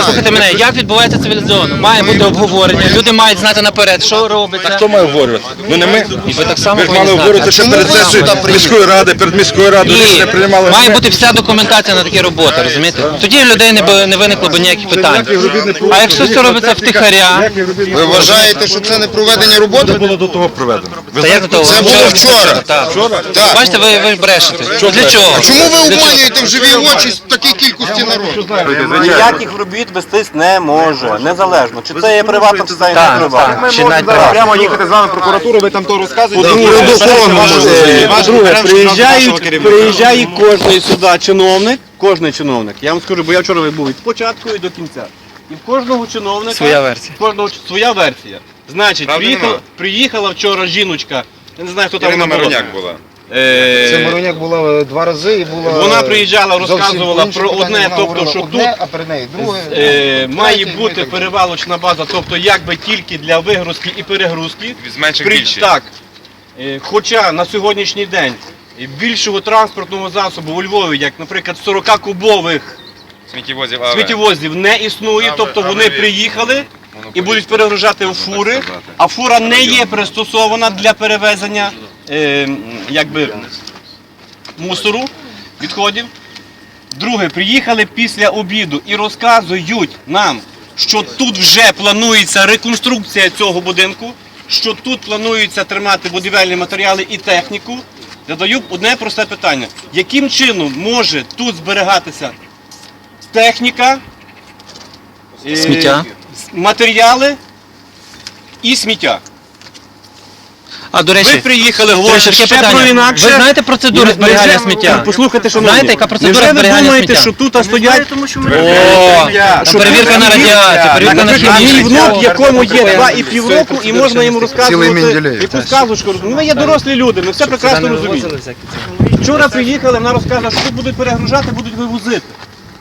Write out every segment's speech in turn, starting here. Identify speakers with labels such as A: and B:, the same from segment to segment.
A: послухайте мене, як відбувається цивілізовано? Має бути обговорення, люди мають знати наперед, що робиться.
B: Хто має обговорювати? Ну не ми.
A: І ви так само
B: Ви ж
A: повинні
B: мали обговорювати
A: знати.
B: ще перед сесією міської ради, перед міською радою
A: І
B: рішення приймали.
A: має бути вся документація на такі роботи, розумієте? Тоді в людей не, не виникло б ніяких питань. А якщо все робиться втихаря,
C: Ви вважаєте, що це не проведення роботи?
B: було до того проведено.
A: то як до того?
C: Це було вчора.
A: Так.
C: Так.
A: Бачите, ви, ви брешете. Для чого?
C: А чому ви обманюєте в живі очі з такій кількості народу?
D: Ніяких робіт вестись не може, незалежно. Чи це є приватна, чи це є не
A: так. Чи навіть.
E: Прямо їхати з вами в прокуратуру, ви там то розказуєте.
C: Може
D: приїжджають, приїжджає кожний сюди чиновник, кожний чиновник. Я вам скажу, бо я вчора був від початку і до кінця. І в кожного чиновника
A: Своя версія.
D: в кожного ч- своя версія. Значить,
E: Правди
D: приїхала,
E: нема.
D: приїхала вчора жіночка. Я не знаю, хто там
E: Ірина
D: вона була.
E: Мироняк була.
D: Е,
F: Це Мироняк була е, два рази і була.
D: Вона приїжджала, розказувала про одне, тобто, що
F: одне,
D: тут,
F: а при неї друге.
D: Е, має бути перевалочна база, тобто якби тільки для вигрузки і перегрузки. При- Так. Е, Хоча на сьогоднішній день більшого транспортного засобу у Львові, як, наприклад, 40-кубових
E: Сміттєвозів
D: сміттєвозів не існує,
E: Але-
D: тобто вони приїхали і будуть перегружати у фури, а фура не є пристосована для перевезення якби, мусору, відходів. Друге, приїхали після обіду і розказують нам, що тут вже планується реконструкція цього будинку, що тут планується тримати будівельні матеріали і техніку. Задаю одне просте питання: яким чином може тут зберігатися техніка, е,
A: Сміття.
D: матеріали і сміття?
A: А до
D: Ви приїхали, говорите
A: речі,
D: ще про інакше.
A: Ви знаєте процедуру зберігання сміття?
D: Послухайте, що
A: Знаєте, яка процедура
D: Невже ви думаєте,
A: сміття?
D: що тут стоять
A: О, та перевірка на радіацію, перевірка на
D: мій
A: хімію.
D: внук, якому є два і пів року, і можна йому розказувати
F: Менделєєв.
D: якусь сказочку. Ну, Ми є дорослі люди, ми все прекрасно розуміємо. Вчора приїхали, вона розказала, що тут будуть перегружати, будуть вивозити.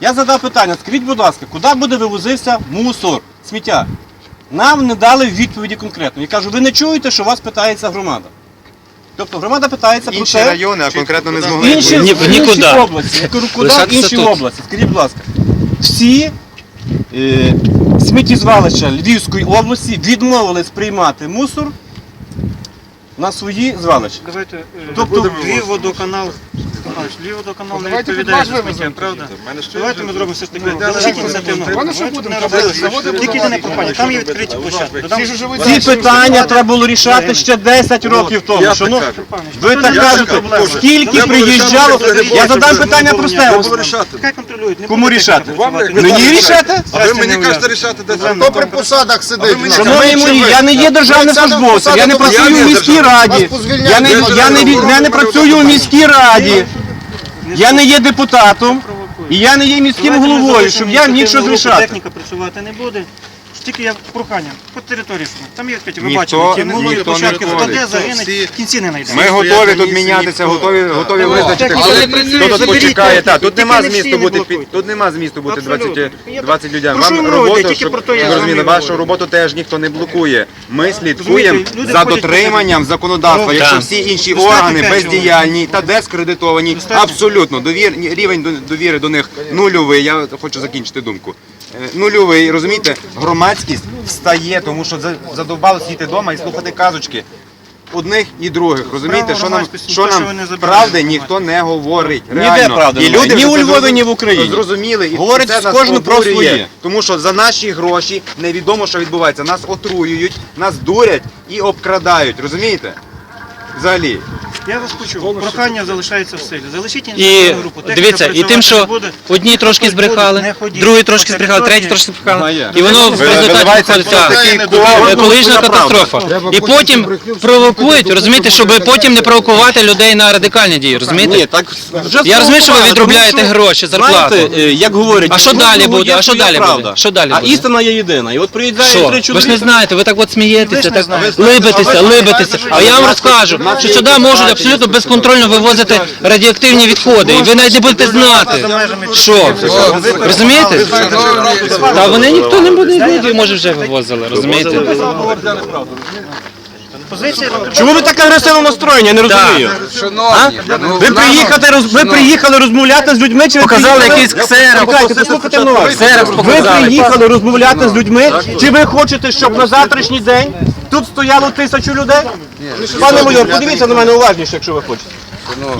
D: Я задав питання, скажіть, будь ласка, куди буде вивозився мусор, сміття? Нам не дали відповіді конкретно. Я кажу, ви не чуєте, що вас питається громада. Тобто громада питається про
E: Інші
D: це.
E: райони, а конкретно не змогли.
D: Інші,
A: Ні-
D: в
A: нікуди.
D: іншій області. Я кажу, куди в
A: Лишатися
D: іншій
A: тут.
D: області? Скажіть, будь ласка, всі е, сміттєзвалища Львівської області відмовились приймати мусор на свої звалища.
G: Давайте, е,
D: Тобто-
G: Львівводоканал, Степанович, Львівводоканал не
F: Давайте
G: відповідає
F: від
G: за
F: вивеземо
G: правда? Давайте ми зробимо все ж таки. Залишіть ініціативну групу. Давайте
F: будемо
G: не
F: робити?
G: робити.
F: Заводи
G: Тільки не компанія, там є відкриті площадки.
F: Всі ж живуть
D: Ці
F: далі.
D: питання треба було рішати ще 10 років тому. Ви так кажете, скільки приїжджало. Я задам питання просте.
G: Хай контролюють. не
D: Кому рішати? Мені рішати?
C: А ви мені кажете рішати, де це?
F: Хто при посадах сидить?
D: Шановні мої, я не є державним службовцем, я не працюю в міській раді. Я не, я не, від- я не працюю в міській раді. Я не є депутатом. І я не є міським головою, щоб я міг щось рішати.
G: Техніка працювати не буде. Тільки я прохання по території. що Там є відкриті, ви
E: Ніхто-
G: бачили, ті
E: ніхто не
G: площадки, хто де загине, в кінці не знайде.
E: Ми готові тут мінятися, готові, готові визначити,
G: техніка
E: хто
G: не працює,
E: хто тут
G: заберіть
E: почекає.
G: техніку,
E: Так, тут
G: тільки
E: нема
G: не всі
E: змісту бути під- тут нема змісту бути
G: Абсолютно.
E: 20,
G: Я
E: 20 людям.
G: про що
E: Вам
G: ви говорите?
E: роботу,
G: Тільки
E: щоб
G: про те я з вами
E: розуміли,
G: говорю.
E: вашу роботу теж ніхто не блокує. Ми слідкуємо
G: Розумієте, люди
E: за
G: ходять
E: дотриманням законодавства.
G: Ну,
E: Якщо
A: так.
E: всі інші
G: Достатньо
E: органи
G: п'ять
E: бездіяльні та дискредитовані,
G: Достатньо.
E: абсолютно довір, рівень до- довіри до них нульовий. Я хочу закінчити думку. Е, Нульовий, розумієте, громадськість встає, тому що за- задовбали сидіти вдома і слухати казочки. Одних і других, розумієте, що нам, що нам правди ніхто не говорить.
D: Ніде
E: Реально.
D: правди
E: і
D: немає.
E: люди
D: Ні
E: вже
D: у
E: це
D: Львові,
E: зрозу-
D: ні в Україні.
E: Зрозуміли і
D: Говорять
E: це нас
D: кожен про
E: обурює.
D: своє.
E: Тому що за наші гроші невідомо, що відбувається. Нас отруюють, нас дурять і обкрадають. Розумієте? Взагалі.
G: Я вас почув. Прохання залишається в силі. Залишіть
A: І
G: ініціативну групу. Техніка
A: дивіться, і тим, що
G: буде.
A: одні трошки
G: Хтось буде,
A: збрехали,
G: не ходіть.
A: другі трошки збрехали, треті трошки збрехали. І воно в результаті виходить ця екологічна катастрофа. І
F: потім
A: провокують, розумієте, щоб потім не провокувати людей на радикальні дії,
D: Ні,
A: розумієте?
D: так вже
A: Я розумію, що ви відробляєте гроші, зарплату.
D: Знаєте, е, як говорять,
A: А що далі
D: кожного
A: буде?
D: є
A: А що
D: своя
A: далі буде?
D: правда.
A: Що далі
D: А
A: буде?
D: істина є єдина. І от приїжджає
A: Що?
D: три
A: Ви ж
D: чоловіка.
A: не знаєте, ви так от смієтеся, так либитеся, либитеся. А я вам розкажу, що сюди можуть абсолютно безконтрольно вивозити радіоактивні відходи. І ви навіть не будете знати, що. Розумієте? Та вони ніхто не буде, може вже вивозили, розумієте?
G: Позиція
D: Чому ви так агресивно настроєні? Я не розумію.
H: Шановні,
D: Ви приїхали, роз... ви приїхали розмовляти з людьми чи ви
A: Показали
D: приїхали-
A: якийсь ксерокс.
D: Чекайте, послухайте мене.
A: Ксерокс
D: Ви
A: показали.
D: приїхали розмовляти з людьми, чи ви хочете, щоб на завтрашній день тут стояло тисячу людей? Пане майор, подивіться на мене уважніше, якщо ви хочете.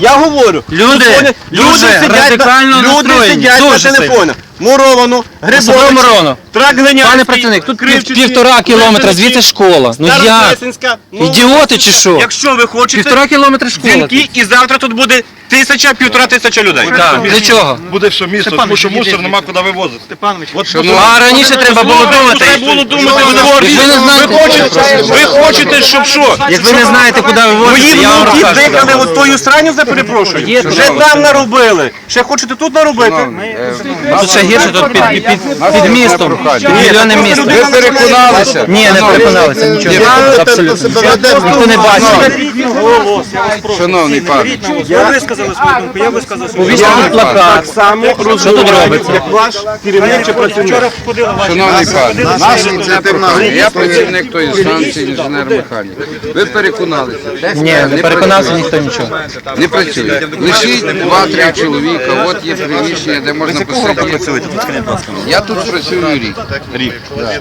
D: Я говорю,
A: Люди
D: тут вони- люди
A: дуже
D: сидять,
A: радикально
D: на, люди
A: настроєні,
D: сидять
A: дуже
D: на телефонах. Муровану,
A: Особливо
D: Грибович,
A: Мирону.
D: Трак Глинянський,
A: Пане працівник, тут пів- півтора кілометра, звідси школа. Ну як? Ідіоти чи що?
D: Якщо ви хочете,
A: Півтора кілометра школа.
D: дзвінки, і завтра тут буде тисяча, півтора тисяча людей.
A: Так, Для чого?
B: Буде все місто, тому що мусор нема куди вивозити.
G: Степанович,
A: А раніше треба було думати.
D: Треба було думати.
A: Ви ви не знаєте,
D: Ви хочете, ви хочете, щоб що?
A: як ви не знаєте, куди
D: Мої
A: вивозити, я вам
D: внуки
A: розкажу.
D: дихали от тою страню, за перепрошую. Вже там наробили. Ще хочете тут наробити?
A: Тут ще гірше, тут під, під, під, під містом, під мільйонним містом.
H: Ви переконалися?
A: Ні, не переконалися, нічого. Абсолютно. Ніхто не бачив.
H: Шановний пане,
G: я висказав свою думку, я висказав свою
A: Повісили плакат.
D: Само
A: Що тут робиться?
D: як ваш керівник чи працівник.
G: Вчора ходила ваша
H: шановний пане,
F: Наша ініціативна
H: я працівник тої станції, інженер-механік. Ви переконалися?
A: Ні, не переконався ніхто нічого.
H: Не працює. Лишіть два-три чоловіка, от є приміщення, де можна посидіти. Я тут працюю рік.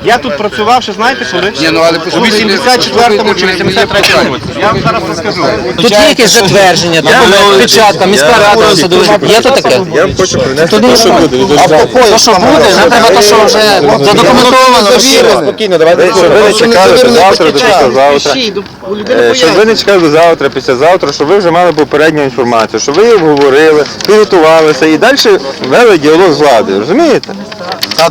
D: Я тут працював, ще знаєте коли?
H: Ні, ну але
D: У 84-му чи
H: послухайте моє
D: 83-му
H: питання.
D: році. Я вам зараз розкажу.
A: Тут є якесь затвердження, документ, печатка, міська рада садовища. Є то таке?
B: Я хочу принести
A: Туди що буде? То, що буде, нам треба то, що вже задокументовано, розширено.
B: Спокійно, давайте, щоб ви не чекали до завтра, до післязавтра. Е, Щоб ви не чекали до завтра, післязавтра, щоб ви вже мали попередню інформацію, щоб ви її обговорили, підготувалися і далі вели діалог з владою, розумієте?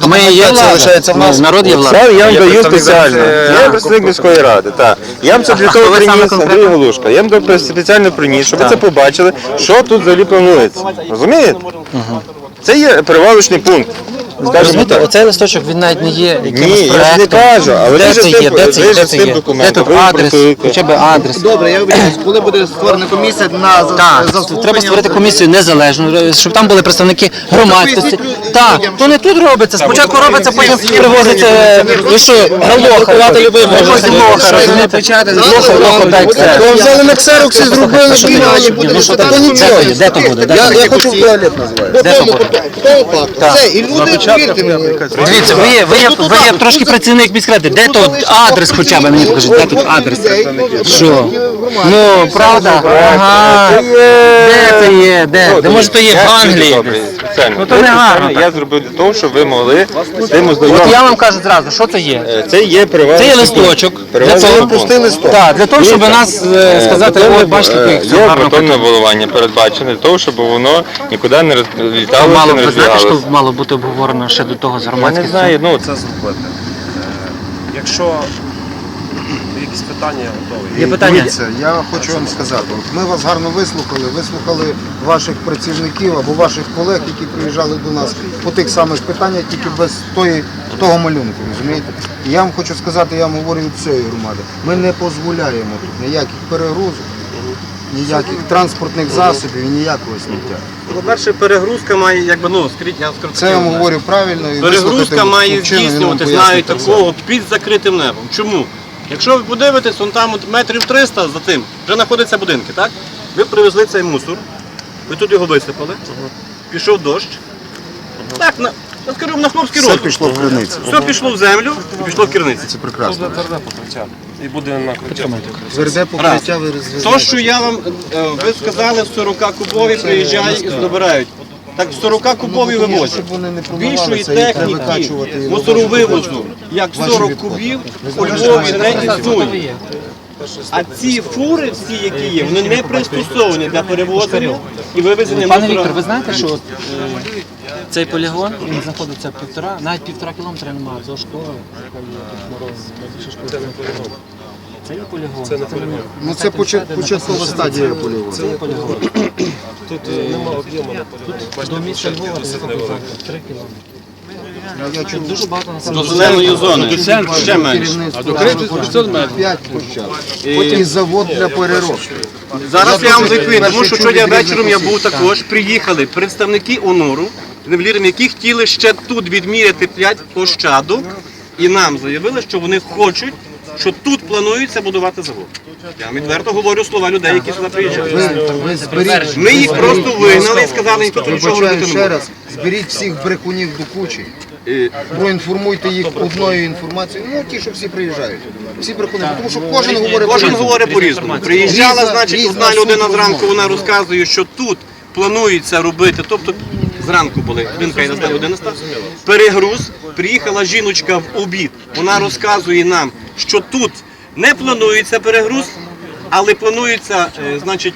A: Ми є влада. Ну, Народ є влада.
B: Це я вам даю спеціально. Я представник міської ради, так. Я вам це для того приніс? Андрій Голушка. Я вам це спеціально приніс, щоб ви це побачили, що тут взагалі планується. Розумієте? Це є перевалочний пункт. Скажімо
A: Розумієте,
B: так.
A: оцей листочок, він навіть не є
B: Ні, я ж не
A: проектом.
B: кажу, але
A: Де
B: ви ж
A: це
B: з
A: є,
B: тим-
A: де
B: ви
A: це
B: ж
A: є, де
B: з
A: це
B: тим
A: є? Де
B: документом,
A: тут
B: ви
A: адрес,
B: працюєте.
A: хоча б адрес.
F: Добре, я вибачаюсь, коли буде створена комісія на за-
A: Так,
F: заслухання?
A: треба створити комісію незалежну, щоб там були представники громадськості. Так, то не тут робиться. Спочатку робиться, потім привозиться. Ви що, на лоха, привозять лоха, розумієте? Лоха, лоха, дай ксерокс.
F: То взяли на ксероксі, зробили
A: що
F: буде
A: Ну, що
F: та
A: таке?
F: нічого.
A: Де то є? Де то буде? Де
F: Я,
A: то
F: я
A: буде?
F: хочу в туалет називати.
A: Де то буде?
F: Хто так? Все, і люди, повірте мені.
A: Дивіться, ви є, ви є, ви є трошки працівник міськради. Де тут адрес хоча б мені покажіть, де тут адрес? Що? Ну, правда? Ага. Де це є? Де? Де може то є в Англії? Ну, то не гарно.
B: Я зробив для того, щоб ви могли з тим
A: От
B: ознайомитися.
A: я вам кажу зразу, що це є?
B: Е, Це є перевалочний
A: Це є листочок. Для того,
B: пункт.
A: Так, для того, щоб нас е, сказати,
B: Бетонне
A: от бачите, як
B: е,
A: все
B: Є
A: гарно.
B: бетонне волування передбачене для того, щоб воно нікуди не розліталося,
A: Мало, ви знаєте, що мало бути обговорено ще до того з
B: Я не
A: громадськістю?
B: знаю, ну це
I: Якщо якісь питання готові.
A: Є питання?
F: Дивіться, я хочу вам сказати, от ми вас гарно вислухали, вислухали ваших працівників або ваших колег, які приїжджали до нас по тих самих питаннях, тільки без тої, того малюнку, розумієте? І я вам хочу сказати, я вам говорю від цієї громади, ми не дозволяємо тут ніяких перегрузок, ніяких транспортних засобів і ніякого сміття.
D: По-перше, перегрузка має, якби, ну, скажіть, я скажу
F: Це я вам говорю правильно і
D: Перегрузка має здійснюватись навіть такого під закритим небом. Чому? Якщо ви подивитесь, вон там от метрів 300 за тим вже знаходяться будинки, так? Ви привезли цей мусор, ви тут його висипали, пішов дощ. Так, на, я скажу, на хлопський
F: Все
D: розум.
F: пішло в криницю.
D: Все пішло в землю і пішло в керниці.
F: Це прекрасно.
I: Тверде покриття. І буде накриття.
F: Тверде покриття ви розвезли.
D: То, що я вам, е, ви сказали, 40 кубові приїжджають і здобирають. Так 40 кубові вивозять.
F: Вони не
D: Більшої
F: промивалися, їх треба
D: техніки
F: викачувати і
D: мусоровивозу, як 40 кубів, у Львові не існує. А ці фури, всі, які є, вони не пристосовані для перевозення і вивезення
A: Пане. Віктор, ви знаєте, що е, цей полігон він знаходиться півтора, навіть півтора кілометра немає до школи, яка є тут мороз, найбільша школа це не полігон. Це є полігон. Це, не
F: Ну це почат- початкова стадія полігону.
A: Це є полігон.
I: Тут е, нема об'єму на полігоні.
A: До міста Львова десь три кілометри.
F: Я чув
A: Дуже багато
D: До зеленої зони, ще менше.
F: керівництво 5 площад. Потім завод для переробки.
D: Зараз я вам закрию, тому що вчора вечором я був також. Приїхали представники ОНУРу, невліром які хотіли ще тут відміряти 5 площадок, і нам заявили, що вони хочуть, що тут планується будувати завод. Я вам відверто говорю слова людей, які сюди приїжджають. Ми їх просто вигнали і сказали, тут нічого робити не
F: ще раз, зберіть всіх брехунів до кучі. Проінформуйте їх одною інформацією. Ну, ті, що всі приїжджають. Всі брехуни. Тому що кожен говорить
D: Кожен
F: по-різному.
D: говорить по-різному. Приїжджала, значить, одна людина зранку, вона розказує, що тут планується робити, тобто зранку були, годинка 11, 11, перегруз, приїхала жіночка в обід, вона розказує нам, що тут не планується перегруз, але планується, е, значить,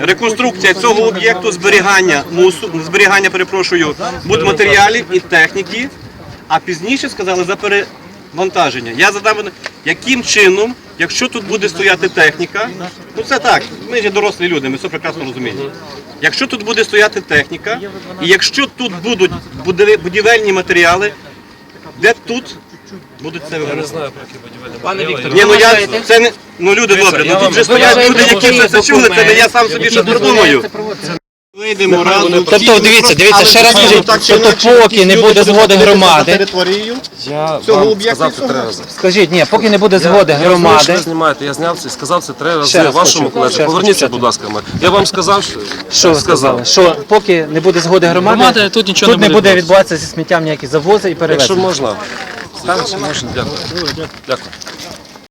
D: реконструкція цього об'єкту, зберігання мусу, зберігання, перепрошую, будматеріалів і техніки, а пізніше сказали за перевантаження. Я задав, яким чином, якщо тут буде стояти техніка, ну це так, ми ж дорослі люди, ми все прекрасно розуміємо. Якщо тут буде стояти техніка, і якщо тут будуть будівельні матеріали, де тут будуть це
I: Я не знаю, про які будівельні
A: Пане. Віктор,
D: Ні, ну я це не ну люди добре. Ну тут же стоять люди, які це це чули. Це не я сам собі щось придумаю. Вийдемо разом.
A: Тобто, дивіться, дивіться, ще раз скажіть, що то поки не буде згоди громади,
C: територією
I: Я
C: цього
I: вам
C: об'єкту
I: сказав це три рази.
A: скажіть, ні, поки не буде згоди
I: Я знаю, що
A: громади,
I: ви знімаєте, я зняв це і сказав це три рази
A: раз
I: вашому
A: хочу, раз
I: Поверніться, будь ласка, мене. Я вам сказав, що,
A: що ви сказали? Що поки не буде згоди громади,
J: Громади, тут нічого не
A: не
J: буде
A: буде відбуватися зі сміттям ніякі завози і
I: Якщо
A: перевезення.
I: можна. Дякую. Дякую.